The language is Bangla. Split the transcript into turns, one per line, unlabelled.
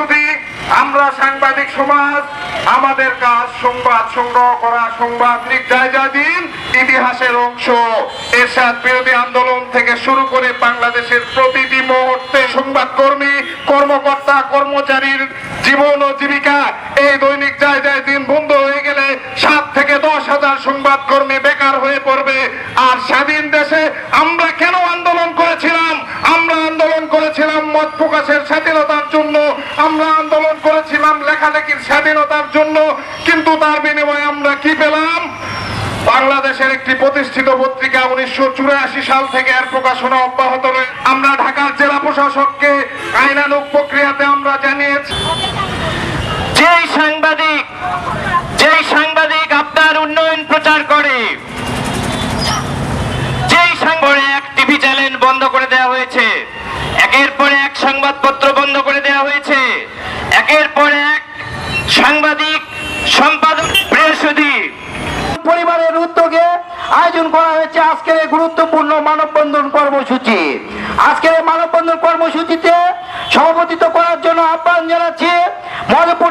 সুধী আমরা সাংবাদিক সমাজ, আমাদের কাজ সংবাদ সংগ্রহ করা, সংবাদ নির্যাতন, ইতিহাসের অংশ। এরশাদ বিরোধী আন্দোলন থেকে শুরু করে বাংলাদেশের প্রতিটি মুহূর্তে সংবাদকর্মী, কর্মকর্তা, কর্মচারীর জীবন ও জীবিকা এই দৈনিক জায়গায় দিন বন্ধ হয়ে গেলে সাত থেকে দশ হাজার সংবাদকর্মী বেকার হয়ে পড়বে। আর স্বাধীন দেশে আমরা কেন আন্দোলন করেছিলাম? আমরা আন্দোলন করেছিলাম মত প্রকাশের স্বাধীনতার জন্য আমরা আন্দোলন করেছিলাম লেখালেখির স্বাধীনতার জন্য, কিন্তু তার বিনিময়ে আমরা কি পেলাম? বাংলাদেশের একটি প্রতিষ্ঠিত পত্রিকা উনিশশো চুরাশি সাল থেকে এর প্রকাশনা অব্যাহত রয়েছে আমরা ঢাকার জেলা প্রশাসককে আইনানুক প্রক্রিয়াতে আমরা জানিয়েছি।
যেই সাংবাদিক যেই সাংবাদিক আপনার উন্নয়ন প্রচার করে, যেই সাংবাদিক এক টিভি চ্যানেল বন্ধ করে দেওয়া হয়েছে, একের পর এক সংবাদপত্র বন্ধ করে দেওয়া হয়েছে একের পর এক সাংবাদিক সম্পাদক বৃহস্পতি
পরিবারের উদ্যোগে আয়োজন করা হয়েছে আজকের এই গুরুত্বপূর্ণ মানববন্ধন কর্মসূচি। আজকের এই মানববন্ধন কর্মসূচিতে সভাপতিত্ব করার জন্য আহ্বান জানাচ্ছি মধুপুর